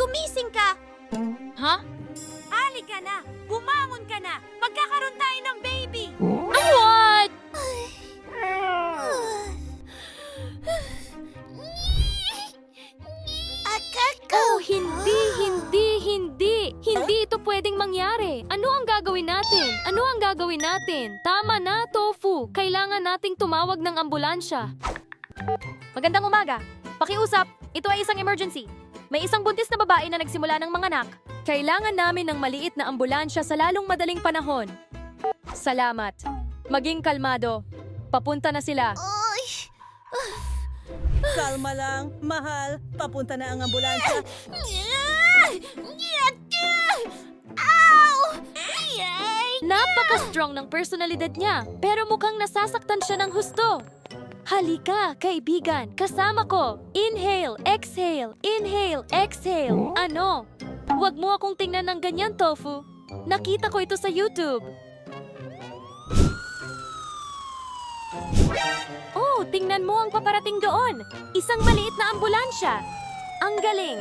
gumising ka! Ha? Halika na! Bumangon ka na! Magkakaroon tayo ng baby! What? Oh, hindi, hindi, hindi. Hindi ito pwedeng mangyari. Ano ang gagawin natin? Ano ang gagawin natin? Tama na, Tofu. Kailangan nating tumawag ng ambulansya. Magandang umaga. Pakiusap, ito ay isang emergency. May isang buntis na babae na nagsimula ng manganak. Kailangan namin ng maliit na ambulansya sa lalong madaling panahon. Salamat. Maging kalmado. Papunta na sila. Kalma lang, mahal. Papunta na ang ambulansya. Napaka-strong ng personalidad niya, pero mukhang nasasaktan siya ng husto. Halika, kaibigan, kasama ko. Inhale, exhale, inhale, exhale. Ano? Huwag mo akong tingnan ng ganyan, Tofu. Nakita ko ito sa YouTube. Oh, tingnan mo ang paparating doon. Isang maliit na ambulansya. Ang galing.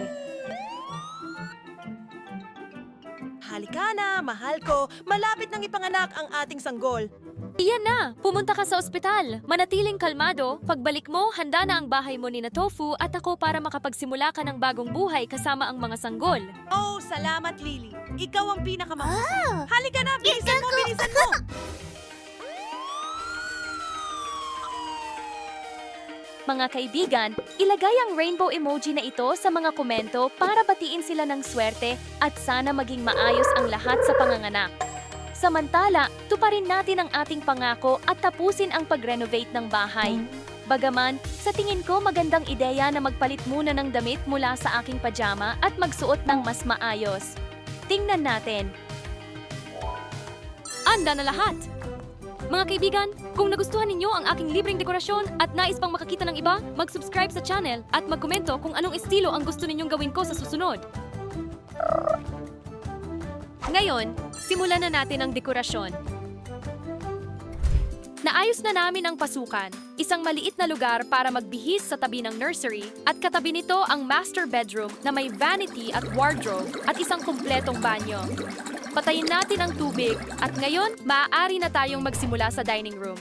Halika na, mahal ko. Malapit nang ipanganak ang ating sanggol. Iyan na! Pumunta ka sa ospital. Manatiling kalmado. Pagbalik mo, handa na ang bahay mo ni na Tofu at ako para makapagsimula ka ng bagong buhay kasama ang mga sanggol. Oh, salamat, Lily. Ikaw ang pinakamahusay. Halika na, bilisan mo, bilisan mo. Mga kaibigan, ilagay ang rainbow emoji na ito sa mga komento para batiin sila ng swerte at sana maging maayos ang lahat sa panganganak. Samantala, tuparin natin ang ating pangako at tapusin ang pag-renovate ng bahay. Bagaman, sa tingin ko magandang ideya na magpalit muna ng damit mula sa aking pajama at magsuot ng mas maayos. Tingnan natin. Anda na lahat! Mga kaibigan, kung nagustuhan ninyo ang aking libreng dekorasyon at nais pang makakita ng iba, mag-subscribe sa channel at magkomento kung anong estilo ang gusto ninyong gawin ko sa susunod. Ngayon, simulan na natin ang dekorasyon. Naayos na namin ang pasukan, isang maliit na lugar para magbihis sa tabi ng nursery at katabi nito ang master bedroom na may vanity at wardrobe at isang kumpletong banyo. Patayin natin ang tubig at ngayon, maaari na tayong magsimula sa dining room.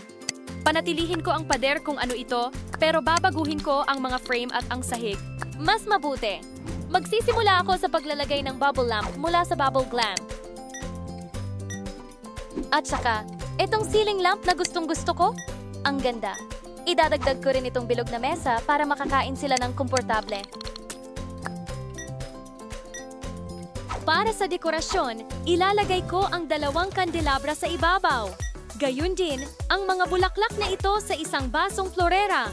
Panatilihin ko ang pader kung ano ito, pero babaguhin ko ang mga frame at ang sahig. Mas mabuti. Magsisimula ako sa paglalagay ng bubble lamp mula sa bubble glam. At saka, itong ceiling lamp na gustong gusto ko, ang ganda. Idadagdag ko rin itong bilog na mesa para makakain sila ng komportable. Para sa dekorasyon, ilalagay ko ang dalawang kandelabra sa ibabaw. Gayun din, ang mga bulaklak na ito sa isang basong florera.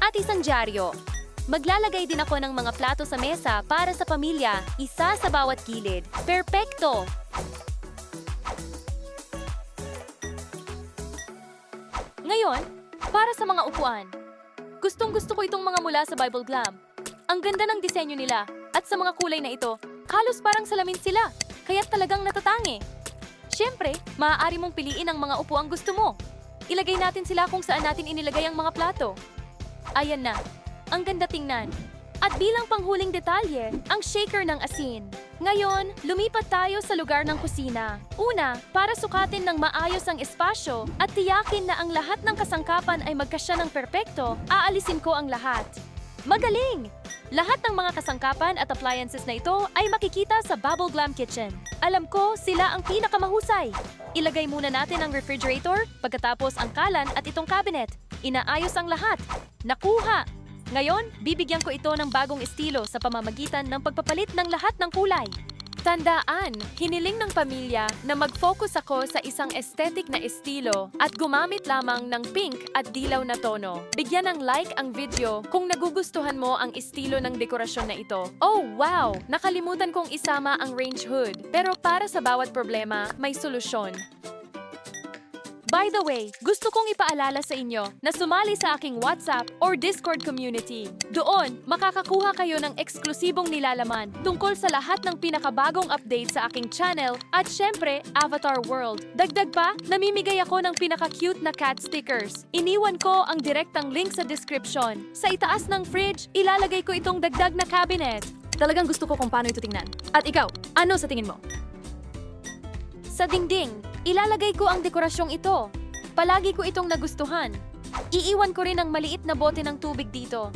At isang dyaryo. Maglalagay din ako ng mga plato sa mesa para sa pamilya, isa sa bawat gilid. Perpekto! Ngayon, para sa mga upuan. Gustong gusto ko itong mga mula sa Bible Glam. Ang ganda ng disenyo nila at sa mga kulay na ito, halos parang salamin sila, kaya talagang natatangi. Siyempre, maaari mong piliin ang mga upuang gusto mo. Ilagay natin sila kung saan natin inilagay ang mga plato. Ayan na, ang ganda tingnan. At bilang panghuling detalye, ang shaker ng asin. Ngayon, lumipat tayo sa lugar ng kusina. Una, para sukatin ng maayos ang espasyo at tiyakin na ang lahat ng kasangkapan ay magkasya ng perpekto, aalisin ko ang lahat. Magaling! Lahat ng mga kasangkapan at appliances na ito ay makikita sa Bubble Glam Kitchen. Alam ko, sila ang pinakamahusay. Ilagay muna natin ang refrigerator, pagkatapos ang kalan at itong cabinet. Inaayos ang lahat. Nakuha! Ngayon, bibigyan ko ito ng bagong estilo sa pamamagitan ng pagpapalit ng lahat ng kulay. Tandaan, hiniling ng pamilya na mag-focus ako sa isang aesthetic na estilo at gumamit lamang ng pink at dilaw na tono. Bigyan ng like ang video kung nagugustuhan mo ang estilo ng dekorasyon na ito. Oh, wow! Nakalimutan kong isama ang range hood. Pero para sa bawat problema, may solusyon. By the way, gusto kong ipaalala sa inyo na sumali sa aking WhatsApp or Discord community. Doon, makakakuha kayo ng eksklusibong nilalaman tungkol sa lahat ng pinakabagong update sa aking channel at syempre, Avatar World. Dagdag pa, namimigay ako ng pinaka-cute na cat stickers. Iniwan ko ang direktang link sa description. Sa itaas ng fridge, ilalagay ko itong dagdag na cabinet. Talagang gusto ko kung paano ito tingnan. At ikaw, ano sa tingin mo? Sa dingding, ilalagay ko ang dekorasyong ito. Palagi ko itong nagustuhan. Iiwan ko rin ang maliit na bote ng tubig dito.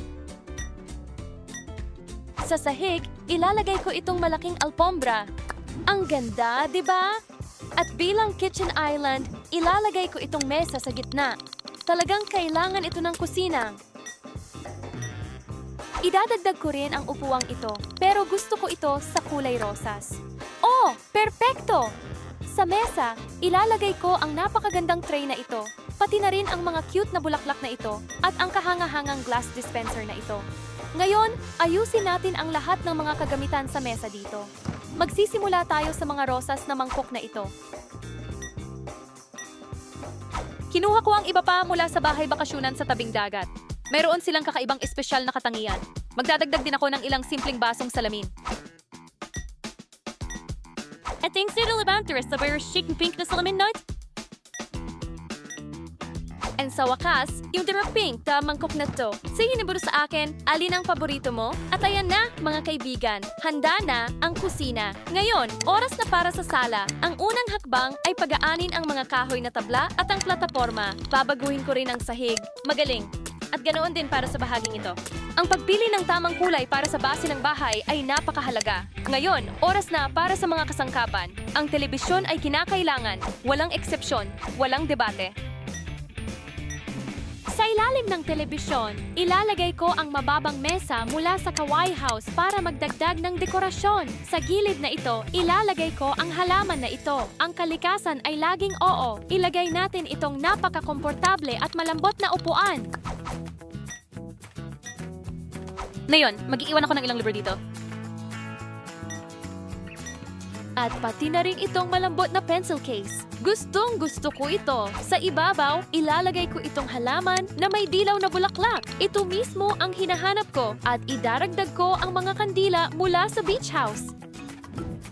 Sa sahig, ilalagay ko itong malaking alpombra. Ang ganda, di ba? At bilang kitchen island, ilalagay ko itong mesa sa gitna. Talagang kailangan ito ng kusina. Idadagdag ko rin ang upuwang ito, pero gusto ko ito sa kulay rosas. Oh, perpekto! Sa mesa, ilalagay ko ang napakagandang tray na ito, pati na rin ang mga cute na bulaklak na ito at ang kahangahangang glass dispenser na ito. Ngayon, ayusin natin ang lahat ng mga kagamitan sa mesa dito. Magsisimula tayo sa mga rosas na mangkok na ito. Kinuha ko ang iba pa mula sa bahay bakasyunan sa tabing dagat. Mayroon silang kakaibang espesyal na katangian. Magdadagdag din ako ng ilang simpleng basong salamin. At things dito Levanteris sa bayar chic pink na salamin night. And sa wakas, yung direct pink na mangkok na to. Sige ni sa akin, alin ang paborito mo? At ayan na, mga kaibigan, handa na ang kusina. Ngayon, oras na para sa sala. Ang unang hakbang ay pagaanin ang mga kahoy na tabla at ang plataforma. Babaguhin ko rin ang sahig. Magaling. At ganoon din para sa bahaging ito. Ang pagpili ng tamang kulay para sa base ng bahay ay napakahalaga. Ngayon, oras na para sa mga kasangkapan. Ang telebisyon ay kinakailangan. Walang eksepsyon. Walang debate. Sa ilalim ng telebisyon, ilalagay ko ang mababang mesa mula sa Kawaii House para magdagdag ng dekorasyon. Sa gilid na ito, ilalagay ko ang halaman na ito. Ang kalikasan ay laging oo. Ilagay natin itong napakakomportable at malambot na upuan. Ngayon, mag-iwan ako ng ilang libro dito. At pati na rin itong malambot na pencil case. Gustong gusto ko ito. Sa ibabaw, ilalagay ko itong halaman na may dilaw na bulaklak. Ito mismo ang hinahanap ko at idaragdag ko ang mga kandila mula sa beach house.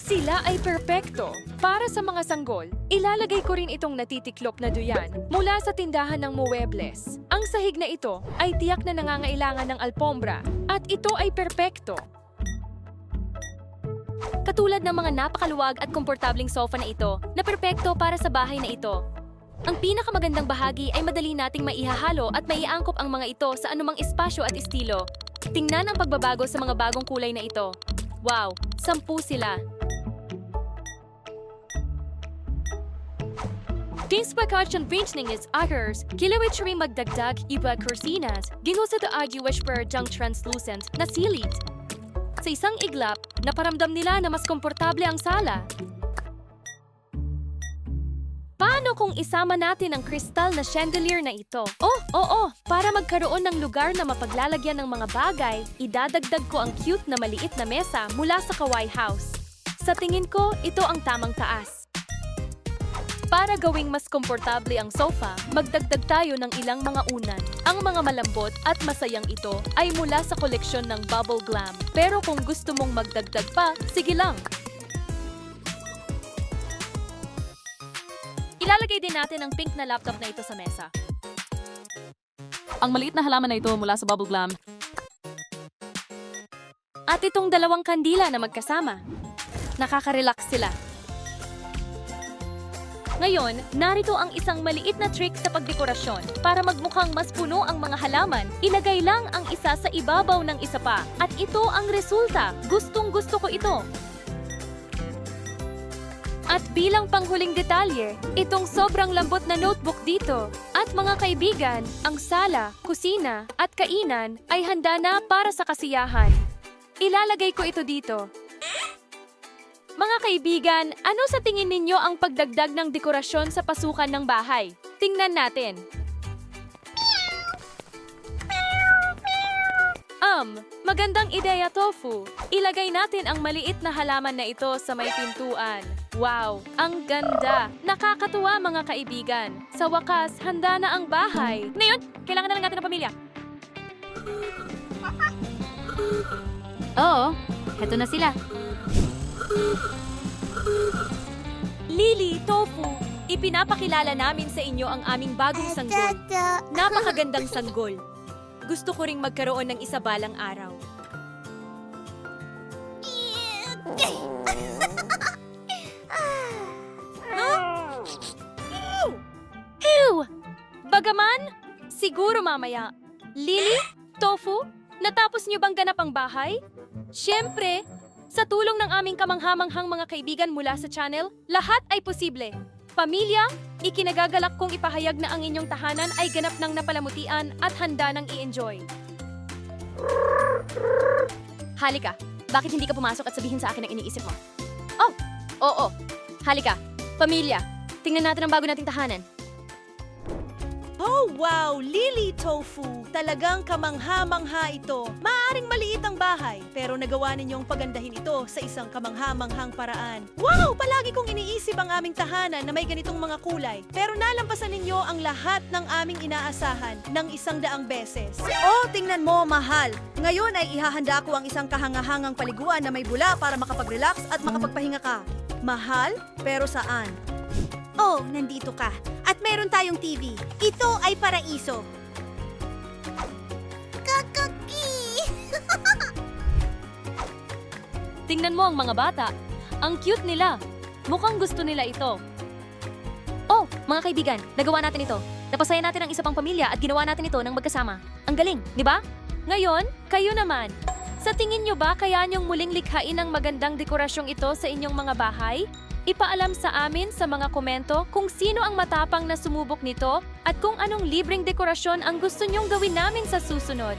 Sila ay perpekto. Para sa mga sanggol, ilalagay ko rin itong natitiklop na duyan mula sa tindahan ng muebles. Ang sahig na ito ay tiyak na nangangailangan ng alpombra at ito ay perpekto. Katulad ng mga napakaluwag at komportabling sofa na ito na perpekto para sa bahay na ito. Ang pinakamagandang bahagi ay madali nating maihahalo at maiangkop ang mga ito sa anumang espasyo at estilo. Tingnan ang pagbabago sa mga bagong kulay na ito. Wow, sampu sila. Din spakachan pinchning is others, kilawit rin magdagdag iba kursinas, ginusa to agiwash per jang translucent na silit. Sa isang iglap, naparamdam nila na mas komportable ang sala. Paano kung isama natin ang kristal na chandelier na ito? Oh, oo, para magkaroon ng lugar na mapaglalagyan ng mga bagay, idadagdag ko ang cute na maliit na mesa mula sa Kawaii House. Sa tingin ko, ito ang tamang taas. Para gawing mas komportable ang sofa, magdagdag tayo ng ilang mga unan. Ang mga malambot at masayang ito ay mula sa koleksyon ng Bubble Glam. Pero kung gusto mong magdagdag pa, sige lang. Ilalagay din natin ang pink na laptop na ito sa mesa. Ang maliit na halaman na ito mula sa Bubble Glam At itong dalawang kandila na magkasama. Nakaka-relax sila. Ngayon, narito ang isang maliit na trick sa pagdekorasyon. Para magmukhang mas puno ang mga halaman, ilagay lang ang isa sa ibabaw ng isa pa. At ito ang resulta. Gustong gusto ko ito. At bilang panghuling detalye, itong sobrang lambot na notebook dito. At mga kaibigan, ang sala, kusina, at kainan ay handa na para sa kasiyahan. Ilalagay ko ito dito. Mga kaibigan, ano sa tingin ninyo ang pagdagdag ng dekorasyon sa pasukan ng bahay? Tingnan natin. Um, magandang ideya tofu. Ilagay natin ang maliit na halaman na ito sa may pintuan. Wow, ang ganda! Nakakatuwa mga kaibigan. Sa wakas, handa na ang bahay. Ngayon, kailangan na lang natin ng pamilya. Oo, heto na sila. Lily, Tofu, ipinapakilala namin sa inyo ang aming bagong sanggol. Napakagandang sanggol. Gusto ko ring magkaroon ng isa balang araw. Ew! Bagaman, siguro mamaya. Lily, Tofu, natapos niyo bang ganap ang bahay? Siyempre, sa tulong ng aming kamanghamanghang mga kaibigan mula sa channel, lahat ay posible. Pamilya, ikinagagalak kong ipahayag na ang inyong tahanan ay ganap ng napalamutian at handa ng i-enjoy. Halika, bakit hindi ka pumasok at sabihin sa akin ang iniisip mo? Oh, oo. Halika, pamilya, tingnan natin ang bago nating tahanan. Oh, wow! Lily Tofu! Talagang kamangha-mangha ito. Maaring maliit ang bahay, pero nagawa ninyong pagandahin ito sa isang kamangha-manghang paraan. Wow! Palagi kong iniisip ang aming tahanan na may ganitong mga kulay. Pero nalampasan ninyo ang lahat ng aming inaasahan ng isang daang beses. Oh, tingnan mo, mahal! Ngayon ay ihahanda ko ang isang kahangahangang paliguan na may bula para makapag-relax at makapagpahinga ka. Mahal? Pero saan? Oh, nandito ka. At meron tayong TV. Ito ay paraiso. Kakaki! Tingnan mo ang mga bata. Ang cute nila. Mukhang gusto nila ito. Oh, mga kaibigan, nagawa natin ito. Napasaya natin ang isa pang pamilya at ginawa natin ito ng magkasama. Ang galing, di ba? Ngayon, kayo naman. Sa tingin nyo ba kaya nyong muling likhain ang magandang dekorasyong ito sa inyong mga bahay? Ipaalam sa amin sa mga komento kung sino ang matapang na sumubok nito at kung anong libreng dekorasyon ang gusto nyong gawin namin sa susunod.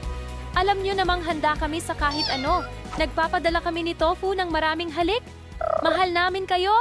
Alam nyo namang handa kami sa kahit ano. Nagpapadala kami ni Tofu ng maraming halik. Mahal namin kayo